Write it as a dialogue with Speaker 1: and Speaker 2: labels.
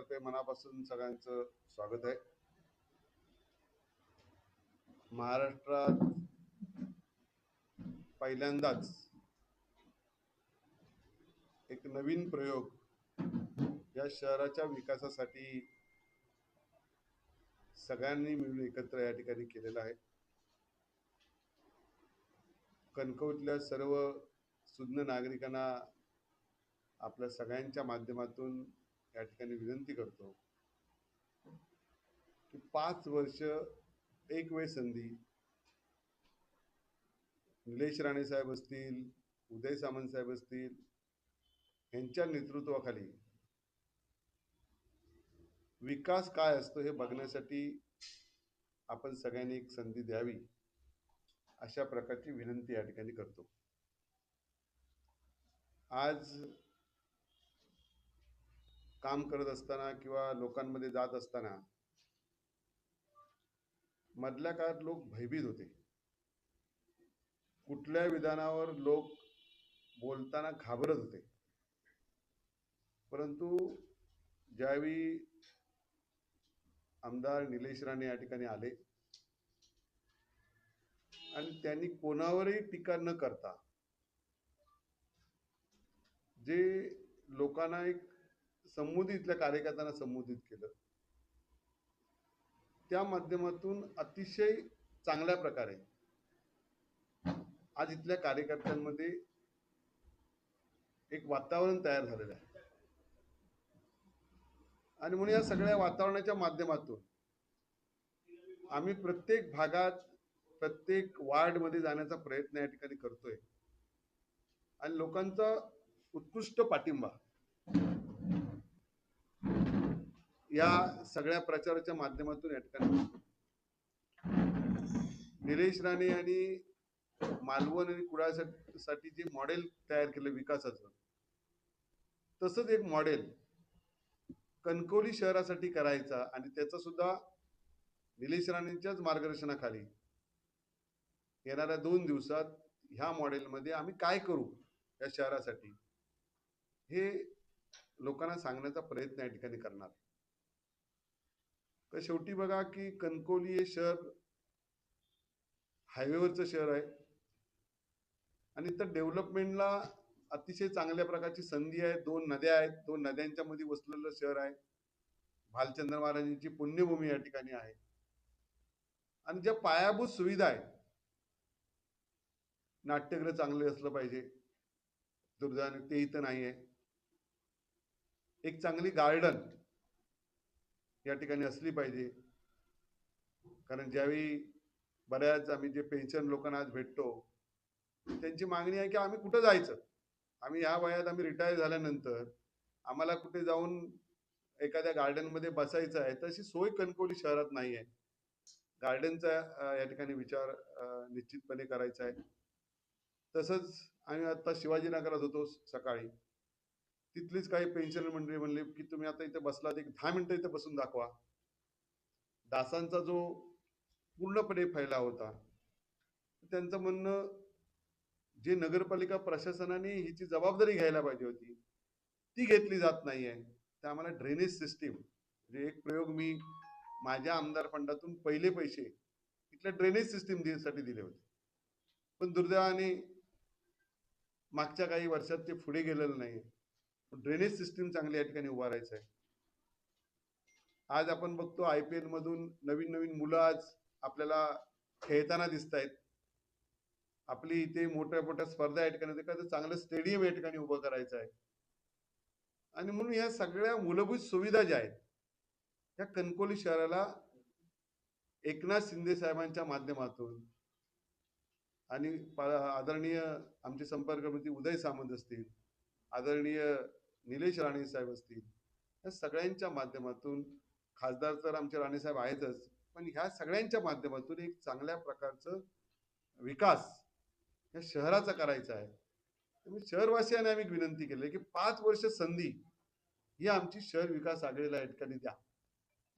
Speaker 1: तर्फे मनापासून सगळ्यांचं स्वागत आहे. महाराष्ट्रात पहिल्यांदाच एक नवीन प्रयोग या शहराच्या विकासासाठी सगळ्यांनी मिळून एकत्र या ठिकाणी केलेला आहे. कणकवतल्या सर्व सुज्ञ नागरिकांना आपल्या सगळ्यांच्या माध्यमातून या ठिकाणी विनंती करतो की पाच वर्ष एक वेळ संधी. निलेश राणे साहेब असतील उदय सामंत साहेब असतील यांच्या नेतृत्वाखाली विकास काय असतो हे बघण्यासाठी आपण सगळ्यांनी एक संधी द्यावी अशा प्रकारची विनंती या ठिकाणी करतो. आज काम करत असताना किंवा लोकांमध्ये जात असताना मधल्या काळात लोक भयभीत होते. कुठल्या विधानावर लोक बोलताना घाबरत होते. परंतु ज्यावेळी आमदार निलेश राणे या ठिकाणी आले आणि त्यांनी कोणावरही टीका न करता जे लोकांना एक संबोधितल्या कार्यकर्त्यांना संबोधित केलं. त्या माध्यमातून अतिशय चांगल्या प्रकारे आज इथल्या कार्यकर्त्यांमध्ये एक वातावरण तयार झालेलं आहे. आणि म्हणून या सगळ्या वातावरणाच्या माध्यमातून आम्ही प्रत्येक भागात प्रत्येक वार्डमध्ये जाण्याचा प्रयत्न या ठिकाणी करतोय. आणि लोकांचा उत्कृष्ट पाठिंबा या सगळ्या प्रचाराच्या माध्यमातून या ठिकाणी. निलेश राणे यांनी मालवण आणि कुडासाठी जे मॉडेल तयार केलं विकासाचं तसंच एक मॉडेल कणकवली शहरासाठी करायचा आणि त्याचा सुद्धा निलेश राणेंच्याच मार्गदर्शनाखाली येणाऱ्या दोन दिवसात ह्या मॉडेलमध्ये आम्ही काय करू या शहरासाठी हे लोकांना सांगण्याचा प्रयत्न या ठिकाणी करणार. तर शेवटी बघा की कणकवली हे शहर हायवेवरचं शहर आहे. आणि तर डेव्हलपमेंटला अतिशय चांगल्या प्रकारची संधी आहे. दोन नद्या आहेत. दोन नद्यांच्या मध्ये वसलेलं शहर आहे. भालचंद्र महाराजांची पुण्यभूमी या ठिकाणी आहे. आणि ज्या पायाभूत सुविधा आहेत नाट्यगृह चांगले असलं पाहिजे. दुर्दैवाने ते इथं नाही आहे एक चांगली गार्डन या ठिकाणी असली पाहिजे. कारण ज्यावेळी बऱ्याच आम्ही जे पेन्शन लोकांना आज भेटतो त्यांची मागणी आहे की आम्ही कुठं जायचं? आम्ही ह्या वयात आम्ही रिटायर झाल्यानंतर आम्हाला कुठे जाऊन एखाद्या गार्डनमध्ये बसायचं आहे तशी सोय कणकवली शहरात नाही आहे. गार्डनचा या ठिकाणी विचार निश्चितपणे करायचा आहे. तसंच आम्ही आत्ता शिवाजीनगरात होतो सकाळी. तिथलीच काही पेन्शन मंडळी म्हणले की तुम्ही आता इथे बसलात एक दहा मिनिटं इथे बसून दाखवा. दासांचा जो पूर्णपणे फैला होता त्यांचं म्हणणं जे नगरपालिका प्रशासनाने हिची जबाबदारी घ्यायला पाहिजे होती ती घेतली जात नाही आहे तर आम्हाला ड्रेनेज सिस्टीम म्हणजे एक प्रयोग मी माझ्या आमदार फंडातून पहिले पैसे इथल्या ड्रेनेज सिस्टीमसाठी दिले होते. पण दुर्दैवाने मागच्या काही वर्षात ते पुढे गेलेलं नाही ड्रेनेज सिस्टीम चांगली या ठिकाणी उभारायचं आहे. आज आपण बघतो आय पी एलमधून नवीन नवीन मुलं आज आपल्याला खेळताना दिसत आहेत. आपली इथे मोठ्या मोठ्या स्पर्धा या ठिकाणी एखादं चांगलं स्टेडियम या ठिकाणी उभं करायचं आहे. आणि म्हणून या सगळ्या मूलभूत सुविधा ज्या आहेत त्या कणकोली शहराला एकनाथ शिंदे साहेबांच्या माध्यमातून आणि आदरणीय आमचे संपर्क मंत्री उदय सामंत असतील आदरणीय निलेश राणे साहेब असतील या सगळ्यांच्या माध्यमातून खासदार तर आमचे राणे साहेब आहेतच पण ह्या सगळ्यांच्या माध्यमातून एक चांगल्या प्रकारचं विकास या शहराचा करायचा आहे. त्यामुळे शहरवासियांना आम्ही विनंती केली की पाच वर्ष संधी ही आमची शहर विकास आघाडीला या ठिकाणी द्या.